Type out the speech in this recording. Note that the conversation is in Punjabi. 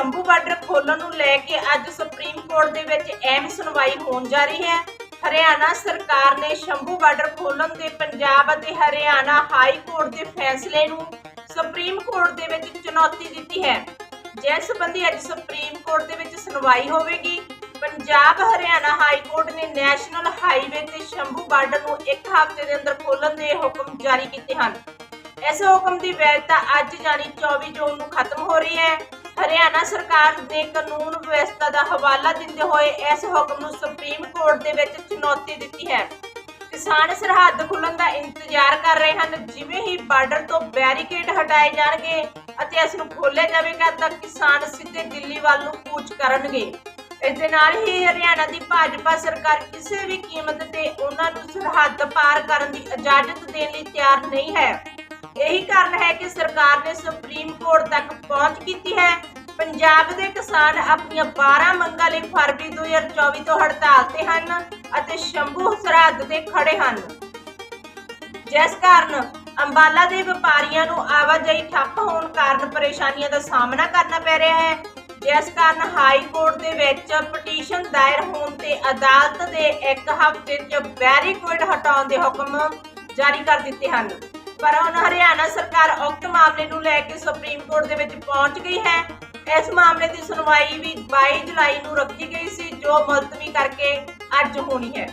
ਸ਼ੰਭੂ ਬਾਰਡਰ ਖੋਲਣ ਨੂੰ ਲੈ ਕੇ ਅੱਜ ਸੁਪਰੀਮ ਕੋਰਟ ਦੇ ਵਿੱਚ ਅਹਿਮ ਸੁਣਵਾਈ ਹੋਣ ਜਾ ਰਹੀ ਹੈ। ਹਰਿਆਣਾ ਸਰਕਾਰ ਨੇ ਸ਼ੰਭੂ ਬਾਰਡਰ ਖੋਲਣ ਦੇ ਪੰਜਾਬ ਅਤੇ ਹਰਿਆਣਾ ਹਾਈ ਕੋਰਟ ਦੇ ਫੈਸਲੇ ਨੂੰ ਸੁਪਰੀਮ ਕੋਰਟ ਦੇ ਵਿੱਚ ਚੁਣੌਤੀ ਦਿੱਤੀ ਹੈ। ਜਿਸ ਸੰਬੰਧੀ ਅੱਜ ਸੁਪਰੀਮ ਕੋਰਟ ਦੇ ਵਿੱਚ ਸੁਣਵਾਈ ਹੋਵੇਗੀ। ਪੰਜਾਬ, ਹਰਿਆਣਾ ਹਾਈ ਕੋਰਟ ਨੇ ਨੈਸ਼ਨਲ ਹਾਈਵੇ ਤੇ ਸ਼ੰਭੂ ਬਾਰਡਰ ਨੂੰ ਇੱਕ ਹਫ਼ਤੇ ਦੇ ਅੰਦਰ ਖੋਲਣ ਦੇ ਹੁਕਮ ਜਾਰੀ ਕੀਤੇ ਹਨ। ਇਸ ਹੁਕਮ ਦੀ ਵੈਧਤਾ ਅੱਜ ਜਾਨੀ 24 ਜੂਨ ਨੂੰ ਖਤਮ ਹੋ ਰਹੀ ਹੈ। ਹਰਿਆਣਾ ਸਰਕਾਰ ਨੇ ਕਾਨੂੰਨ ਵਿਵਸਥਾ ਦਾ ਹਵਾਲਾ ਦਿੰਦੇ ਹੋਏ ਇਸ ਹੁਕਮ ਨੂੰ ਸੁਪਰੀਮ ਕੋਰਟ ਦੇ ਵਿੱਚ ਚੁਣੌਤੀ ਦਿੱਤੀ ਹੈ। ਕਿਸਾਨ ਸਰਹੱਦ ਖੁੱਲਣ ਦਾ ਇੰਤਜ਼ਾਰ ਕਰ ਰਹੇ ਹਨ। ਜਿਵੇਂ ਹੀ ਬਾਰਡਰ ਤੋਂ ਬੈਰੀਕੇਡ ਹਟਾਏ ਜਾਣਗੇ ਅਤੇ ਇਸ ਨੂੰ ਖੋਲਿਆ ਜਾਵੇਗਾ ਤਾਂ ਕਿਸਾਨ ਸਿੱਧੇ ਦਿੱਲੀ ਵੱਲ ਨੂੰ ਕੂਚ ਕਰਨਗੇ। ਇਸ ਦੇ ਨਾਲ ਹੀ ਹਰਿਆਣਾ ਦੀ ਭਾਜਪਾ ਸਰਕਾਰ ਕਿਸੇ ਵੀ ਕੀਮਤ ਤੇ ਉਹਨਾਂ ਨੂੰ ਸਰਹੱਦ ਪਾਰ ਕਰਨ ਦੀ ਇਜਾਜ਼ਤ ਦੇਣ ਲਈ ਤਿਆਰ ਨਹੀਂ ਹੈ। ਇਹੀ ਕਾਰਨ ਹੈ ਕਿ ਸਰਕਾਰ ਨੇ ਸੁਪਰੀਮ ਕੋਰਟ ਤੱਕ ਪਹੁੰਚ ਕੀਤੀ ਹੈ। ਪੰਜਾਬ ਦੇ ਕਿਸਾਨ ਆਪਣੀਆਂ 12 ਮੰਗਾਂ ਲਈ ਫਰਵਰੀ 2024 ਤੋਂ ਹੜਤਾਲ ਤੇ ਹਨ ਅਤੇ ਸ਼ੰਭੂ ਸਰਹੱਦ ਤੇ ਖੜੇ ਹਨ। ਜਿਸ ਕਾਰਨ ਅੰਬਾਲਾ ਦੇ ਵਪਾਰੀਆਂ ਨੂੰ ਆਵਾਜਾਈ ਠੱਪ ਹੋਣ ਕਾਰਨ ਪਰੇਸ਼ਾਨੀਆਂ ਦਾ ਸਾਹਮਣਾ ਕਰਨਾ ਪੈ ਰਿਹਾ ਹੈ। ਜਿਸ ਕਾਰਨ ਹਾਈ ਕੋਰਟ ਦੇ ਵਿੱਚ ਪਟੀਸ਼ਨ ਦਾਇਰ ਹੋਣ ਤੇ ਅਦਾਲਤ ਦੇ ਇੱਕ ਹਫ਼ਤੇ 'ਚ ਬੈਰੀਕੇਡ ਹਟਾਉਣ ਦੇ ਹੁਕਮ ਜਾਰੀ ਕਰ ਦਿੱਤੇ ਹਨ। ਪਰ ਹੁਣ ਹਰਿਆਣਾ ਸਰਕਾਰ ਉਕਤ ਮਾਮਲੇ ਨੂੰ ਲੈ ਕੇ ਸੁਪਰੀਮ ਕੋਰਟ ਦੇ ਵਿੱਚ ਪਹੁੰਚ ਗਈ ਹੈ। ਇਸ ਮਾਮਲੇ ਦੀ ਸੁਣਵਾਈ ਵੀ 22 ਜੁਲਾਈ ਨੂੰ ਰੱਖੀ ਗਈ ਸੀ, ਜੋ ਮੁਲਤਵੀ ਕਰਕੇ ਅੱਜ ਹੋਣੀ ਹੈ।